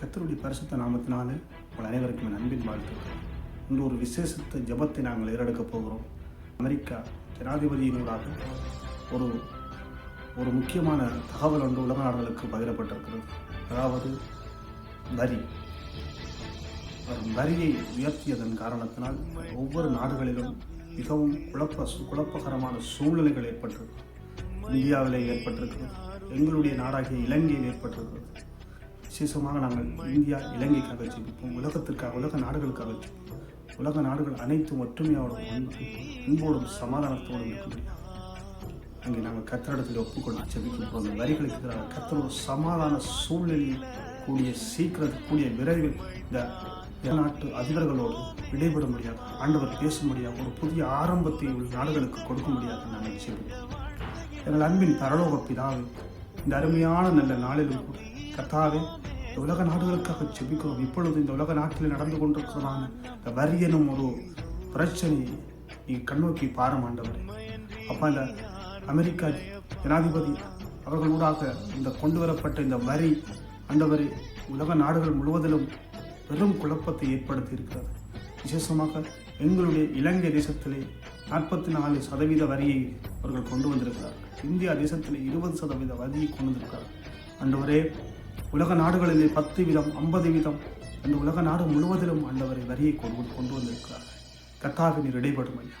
கத்தருடைய பரிசுத்த நாமத்தினாலே உங்கள் அனைவருக்கும் என் அன்பின் வாழ்த்துக்கள். இன்று ஒரு விசேஷத்த ஜெபத்தை நாங்கள் ஏறெடுக்கப் போகிறோம். அமெரிக்கா ஜனாதிபதியினூடாக ஒரு ஒரு முக்கியமான தகவல் ஒன்று உலக நாடுகளுக்கு பகிரப்பட்டிருக்கிறது. அதாவது வரி. வரும் வரியை உயர்த்தியதன் காரணத்தினால் ஒவ்வொரு நாடுகளிலும் மிகவும் குழப்ப குழப்பகரமான சூழ்நிலைகள் ஏற்பட்டிருக்கு இந்தியாவில் ஏற்பட்டிருக்கிறது. எங்களுடைய நாடாகிய இலங்கையில் ஏற்பட்டிருக்கிறது. விசேஷமாக நாங்கள் இந்தியா இலங்கைக்காக ஜெபிப்போம் உலகத்திற்காக உலக நாடுகளுக்காக ஜெபிப்போம். உலக நாடுகள் அனைத்தும் ஒற்றுமையோடும் அன்போடும் சமாதானத்தோடும் இருக்க முடியாது அங்கே நாங்கள் கத்தரிடத்தில் ஒப்புக்கொண்டு ஜெபிக்கின்றோம் அந்த வரிகளுக்கு எதிராக கத்தர் சமாதான சூழ்நிலையில் கூடிய சீக்கிரம் கூடிய விரைவில் இந்த நாட்டு அதிபர்களோடு விடைபெற முடியாது ஆண்டவர் பேச முடியாது ஒரு புதிய ஆரம்பத்தை உள்ள நாடுகளுக்கு கொடுக்க முடியாது நாங்கள் ஜெபிக்கிறோம் எங்கள் அன்பின் பரலோக பிதாவே இந்த அருமையான நல்ல நாளிலும் கூட கத்தாவே இந்த உலக நாடுகளுக்காக ஜெபிக்கிறோம். இப்பொழுது இந்த உலக நாட்டில் நடந்து கொண்டிருக்கிறதான இந்த வரி எனும் ஒரு பிரச்சனையை நீங்கள் கண்ணோக்கி பாரம் ஆண்டவர். அப்போ இந்த அமெரிக்கா ஜனாதிபதி அவர்கள் ஊடாக இந்த கொண்டு வரப்பட்ட இந்த வரி ஆண்டவரே உலக நாடுகள் முழுவதிலும் பெரும் குழப்பத்தை ஏற்படுத்தி இருக்கிறது விசேஷமாக எங்களுடைய இலங்கை தேசத்திலே நாற்பத்தி நாலு சதவீத வரியை அவர்கள் கொண்டு வந்திருக்கிறார்கள். இந்தியா தேசத்திலே இருபது சதவீத வரியை கொண்டு வந்திருக்கிறார்கள். ஆண்டவரே உலக நாடுகளிலே பத்து வீதம் ஐம்பது வீதம் இந்த உலக நாடு முழுவதிலும் ஆண்டவரை வரியை கொண்டு கொண்டு வந்திருக்கிறார்கள் கத்தாவினர் நீர் ஐயா.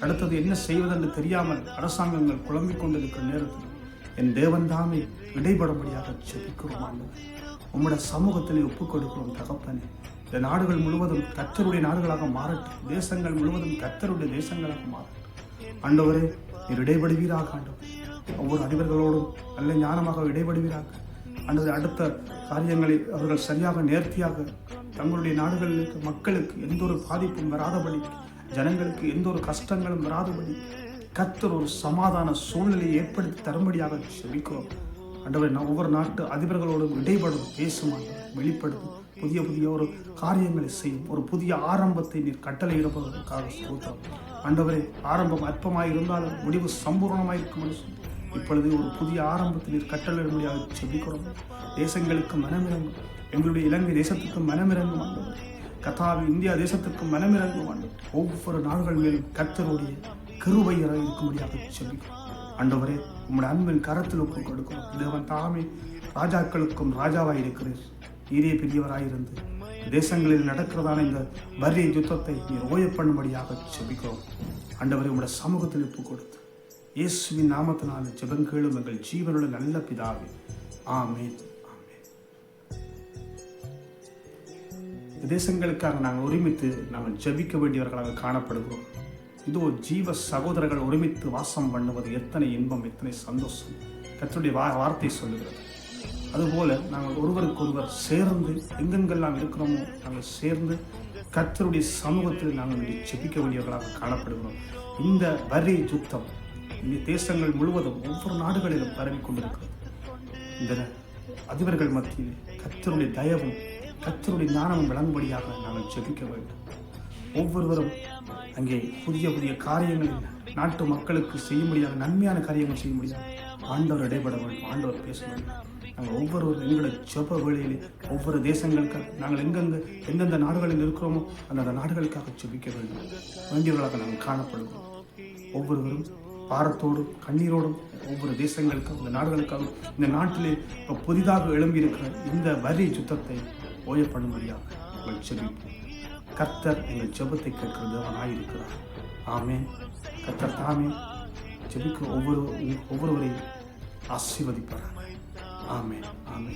அடுத்தது என்ன செய்வதென்று தெரியாமல் அரசாங்கங்கள் குழம்பிக் கொண்டிருக்கிற நேரத்தில் என் தேவன் தாமே இடைபடும்படியாக செபிக்கிறோம் ஆண்டவர். உம்முடைய சமூகத்திலே ஒப்புக் கொடுக்கிறோம் தகப்பனே. இந்த நாடுகள் முழுவதும் கத்தருடைய நாடுகளாக மாறட்டும். தேசங்கள் முழுவதும் கத்தருடைய தேசங்களாக மாறட்டும். ஆண்டவரே நீர் இடைபடுவீராக ஆண்டவர். ஒவ்வொரு அதிபர்களோடும் நல்ல ஞானமாக இடைபடுவீராக அல்லது அடுத்த காரியங்களை அவர்கள் சரியாக நேர்த்தியாக தங்களுடைய நாடுகளுக்கு மக்களுக்கு எந்த ஒரு பாதிப்பும் வராதபடி ஜனங்களுக்கு எந்த ஒரு கஷ்டங்களும் வராதபடி கத்தர் ஒரு சமாதான சூழ்நிலையை ஏற்படுத்தி தரும்படியாக செபிக்கிறோம். அன்றவரை நான் ஒவ்வொரு நாட்டு அதிபர்களோடும் இடைபடும் பேசும் வெளிப்படுத்தும் புதிய புதிய ஒரு காரியங்களை செய்யும் ஒரு புதிய ஆரம்பத்தை நீர் கட்டளையிடுவதற்காக ஸ்தோத்திரம். ஆண்டவரே ஆரம்பம் அற்பமாக இருந்தாலும் முடிவு சம்பூர்ணமாக இருக்கும் என்று சொல்லி இப்பொழுது ஒரு புதிய ஆரம்பத்தில் நீர் கட்டளையிடும்படியாக செபிக்கிறோம் தேசங்களுக்கு மனமிறங்கும் எங்களுடைய இலங்கை தேசத்துக்கு மனமிறங்கும் ஆண்டவர் கத்தாவி இந்தியா தேசத்துக்கு மனமிறங்கும் ஆண்டவர் ஒவ்வொரு நாடுகள் மேலும் கத்தருடைய கிருபையராக இருக்கும்படியாக செபிக்கிறோம் ஆண்டவரே உங்களுடைய அன்பின் கரத்தில் ஒப்புக் கொடுக்கிறோம். தேவன் தாமே ராஜாக்களுக்கும் ராஜாவாக இருக்கிறீர். நீரே பெரியவராயிருந்து. தேசங்களில் நடக்கிறதான இந்த வரிய யுத்தத்தை நீர் ஓய பண்ணும்படியாக செபிக்கிறோம் ஆண்டவரே உம்முடைய சமூகத்தில் ஒப்புக் கொடுத்து இயேசுவின் நாமத்தினால ஜெபங்கேளும் எங்கள் ஜீவனுள்ள நல்ல பிதாவே. ஆமேன் ஆமென். தேசங்களுக்காக நாங்கள் ஒருமித்து நாங்கள் ஜெபிக்க வேண்டியவர்களாக காணப்படுகிறோம். இதோ ஜீவ சகோதரர்கள் ஒருமித்து வாசம் பண்ணுவது எத்தனை இன்பம் எத்தனை சந்தோஷம். கத்தருடைய வா வார்த்தை சொல்லுகிறது. அதுபோல நாங்கள் ஒருவருக்கொருவர் சேர்ந்து எங்கெங்கெல்லாம் இருக்கிறோமோ நாங்கள் சேர்ந்து கத்தருடைய சமூகத்தில் நாங்கள் ஜெபிக்க வேண்டியவர்களாக காணப்படுகிறோம். இந்த வரி யுத்தம் தேசங்கள் முழுவதும் ஒவ்வொரு நாடுகளிலும் பரவி கொண்டிருக்கிறது. இந்த அதிபர்கள் மத்தியில் கத்தருடைய தயவும் கத்தருடைய ஞானமும் விளங்கும்படியாக நாங்கள் ஜெபிக்க வேண்டும். ஒவ்வொருவரும் அங்கே புதிய புதிய காரியங்களில் நாட்டு மக்களுக்கு செய்யும்படியாக நன்மையான காரியங்கள் செய்ய முடியாது ஆண்டவர் இடைபட வேண்டும். ஆண்டவர் பேச வேண்டும் நாங்கள் ஒவ்வொருவரும் எங்களுடைய ஜெப வேளையிலே ஒவ்வொரு தேசங்களுக்காக நாங்கள் எங்கெங்கு எந்தெந்த நாடுகளில் இருக்கிறோமோ அந்தந்த நாடுகளுக்காக ஜெபிக்க வேண்டும். வேண்டியவர்களாக நாங்கள் காணப்படுகிறோம். ஒவ்வொருவரும் பாரத்தோடும் கண்ணீரோடும் ஒவ்வொரு தேசங்களுக்கும் இந்த நாடுகளுக்காகவும் இந்த நாட்டிலே இப்போ புதிதாக எழும்பியிருக்கிற இந்த வரி யுத்தத்தை ஓயப்படும்படியாக நாங்கள் ஜெபிப்போம் கர்த்தர் எங்கள் ஜெபத்தை கேட்கிற தேவனாய் இருக்கிறார். ஆமே கர்த்தர் தாமே ஜெபிக்க ஒவ்வொரு ஒவ்வொருவரையும் ஆசீர்வதிப்பார் ஆமே ஆமே